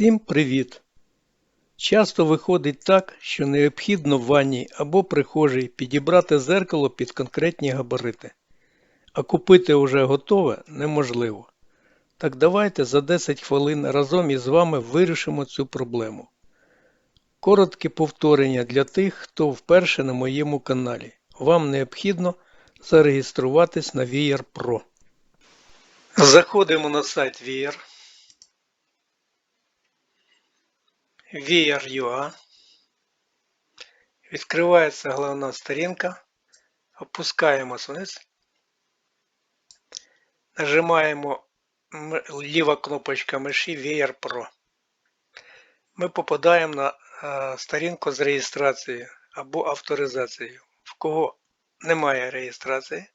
Всім привіт! Часто виходить так, що необхідно в ванній або прихожій підібрати зеркало під конкретні габарити, а купити уже готове неможливо. Так давайте за 10 хвилин разом із вами вирішимо цю проблему. Коротке повторення для тих, хто вперше на моєму каналі. Вам необхідно зареєструватись на VR Pro. Заходимо на сайт VR. VR.ua. Відкривається головна сторінка. Опускаємось вниз. Нажимаємо ліва кнопочка миші VR Pro. Ми попадаємо на е, сторінку з реєстрацією або авторизацією. В кого немає реєстрації,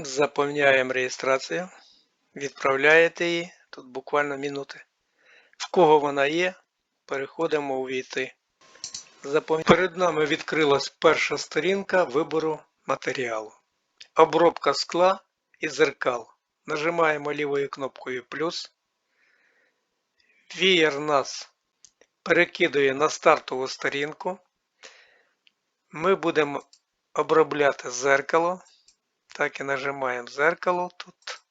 заповняємо реєстрацію, відправляєте її, тут буквально минути. В кого вона є, переходимо у війти. Перед нами відкрилась перша сторінка вибору матеріалу. Обробка скла і зеркал. Нажимаємо лівою кнопкою плюс. Вієр нас перекидує на стартову сторінку. Ми будемо обробляти зеркало. Так і нажимаємо зеркало. Тут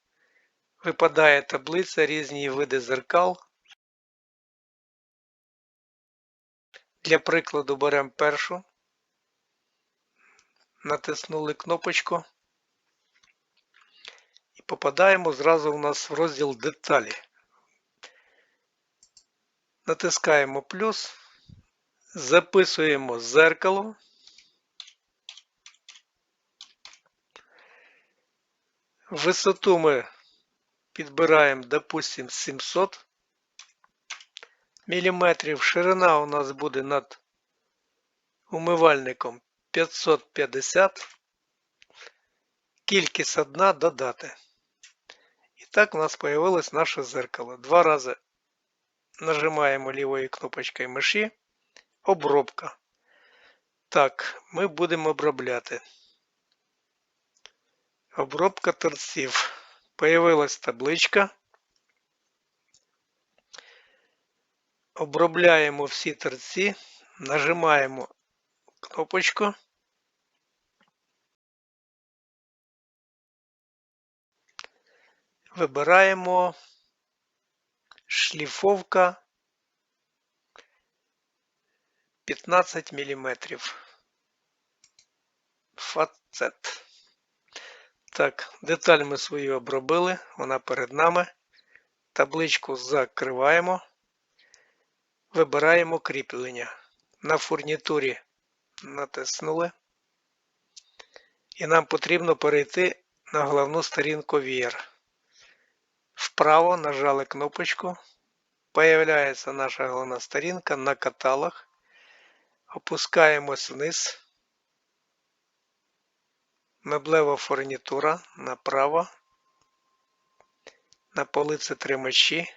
випадає таблиця різні види зеркал. Для прикладу беремо першу, натиснули кнопочку і попадаємо зразу у нас в розділ деталі. Натискаємо плюс, записуємо зеркало. Висоту ми підбираємо, допустимо, 700 мм. Ширина у нас буде над умивальником 550. Кількість одна додати. І так у нас появилось наше зеркало. Два рази нажимаємо лівою кнопочкою миші. Обробка. Так, ми будемо обробляти. Обробка торців. Появилась табличка. Обробляємо всі торці, нажимаємо кнопочку. Вибираємо шліфовка 15 мм. Фацет. Так, деталь ми свою обробили, вона перед нами. Табличку закриваємо. Вибираємо кріплення. На фурнітурі натиснули. І нам потрібно перейти на головну сторінку VR. Вправо нажали кнопочку. Появляється наша головна сторінка на каталог. Опускаємось вниз. Меблева фурнітура направо. На полиці тримачі.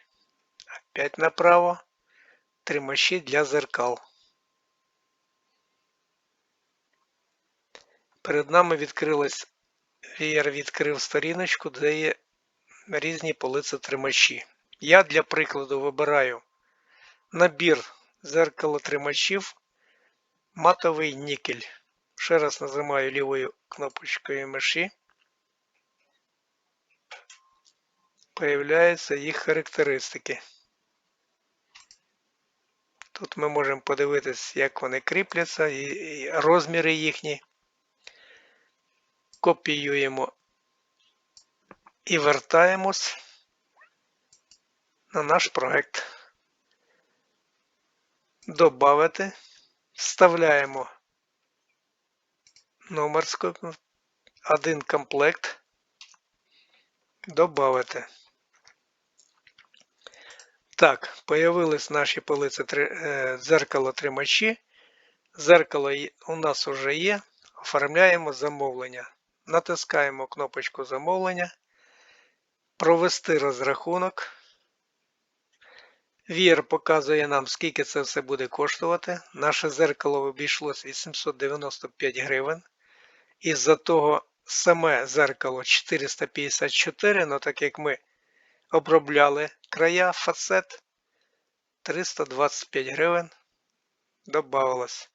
Опять направо. Тримачі для зеркал. Перед нами відкрилась VR відкрив сторіночку, де є різні полиці тримачі. Я для прикладу вибираю набір зеркалотримачів матовий нікель. Ще раз нажимаю лівою кнопочкою миші. Появляються їх характеристики. Тут ми можемо подивитися, як вони кріпляться, і розміри їхні. Копіюємо і вертаємось на наш проект. Добавити, вставляємо номер один комплект. Добавити. Так, появились наші полиці е, дзеркало тримачі. Зеркало у нас вже є. Оформляємо замовлення. Натискаємо кнопочку замовлення. Провести розрахунок. Вір показує нам, скільки це все буде коштувати. Наше зеркало обійшлось 895 гривень. Із-за того саме зеркало 454, але так як ми обробляли края, фасет 325 гривень добавилось.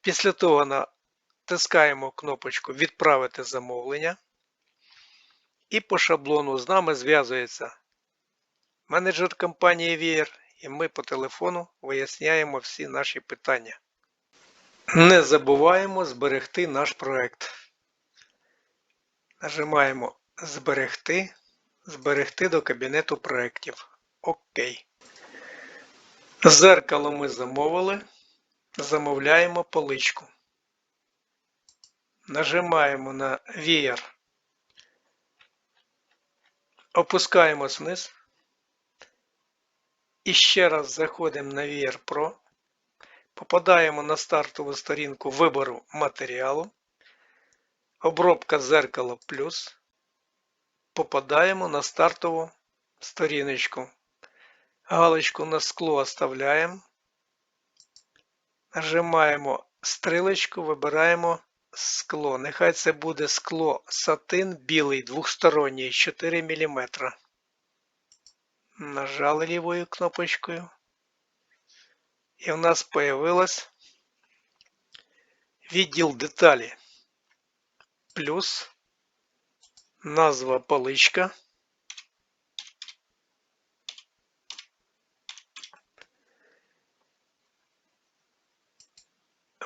Після того натискаємо кнопочку Відправити замовлення. І по шаблону з нами зв'язується менеджер компанії Вієр, і ми по телефону виясняємо всі наші питання. Не забуваємо зберегти наш проект. Нажимаємо Зберегти, зберегти до кабінету проєктів. Окей. Зеркало ми замовили. Замовляємо поличку. Нажимаємо на вієр. Опускаємось вниз. І ще раз заходимо на VR Pro. Попадаємо на стартову сторінку вибору матеріалу. Обробка зеркало плюс. Попадаємо на стартову сторіночку. Галочку на скло оставляємо. Нажимаємо стрілочку, вибираємо скло. Нехай це буде скло сатин білий двохсторонній 4 мм. Нажали лівою кнопочкою. І в нас появилось відділ деталі. Плюс назва поличка.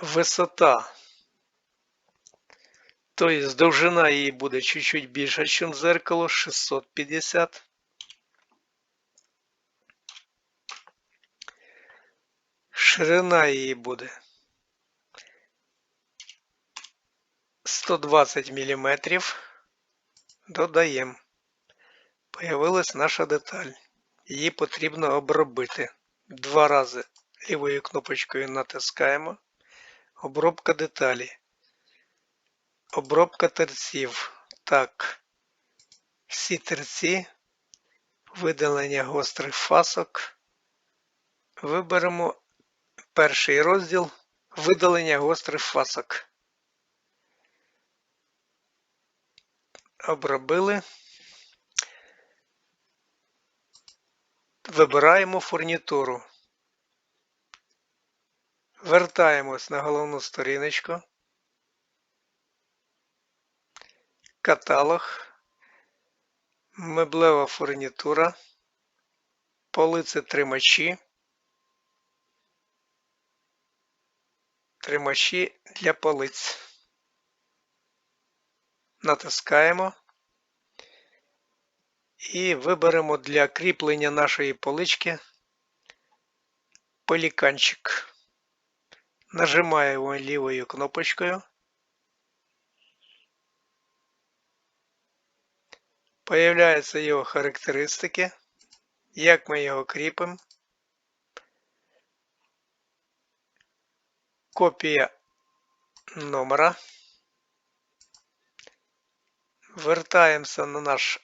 Висота. Тобто довжина її буде чуть-чуть більша, ніж зеркало 650. Ширина її буде 120 мм. Додаємо. Появилась наша деталь. Її потрібно обробити. Два рази лівою кнопочкою натискаємо. Обробка деталі. Обробка терців. Так. Всі терці. Видалення гострих фасок. Виберемо перший розділ видалення гострих фасок. Обробили. Вибираємо фурнітуру. Вертаємось на головну сторіночку. Каталог. Меблева фурнітура. Полиці тримачі. Тримачі для полиць. Натискаємо. І виберемо для кріплення нашої полички пеліканчик. Нажимаємо лівою кнопочкою. Появляються його характеристики. Як ми його кріпимо. Копія номера. Вертаємося на наш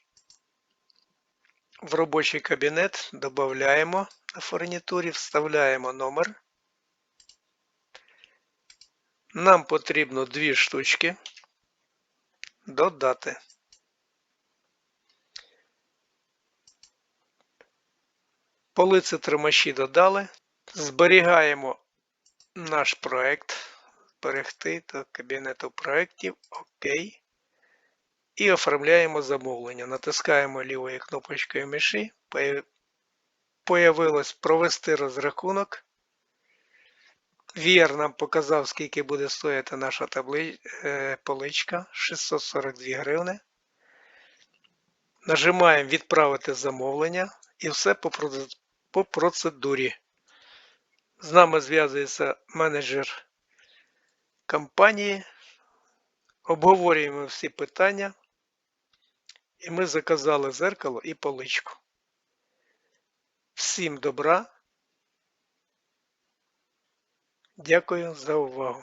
в робочий кабінет, додаємо на фурнітурі, вставляємо номер. Нам потрібно дві штучки додати. Полиці тримачі додали. Зберігаємо наш проект. Зберегти до кабінету проєктів. ОК. І оформляємо замовлення. Натискаємо лівою кнопочкою миші. Появилось провести розрахунок. VR нам показав, скільки буде стояти наша. Е, поличка 642 гривни. Нажимаємо Відправити замовлення і все по процедурі. З нами зв'язується менеджер компанії. Обговорюємо всі питання. І ми заказали зеркало і поличку. Всім добра! Дякую за увагу!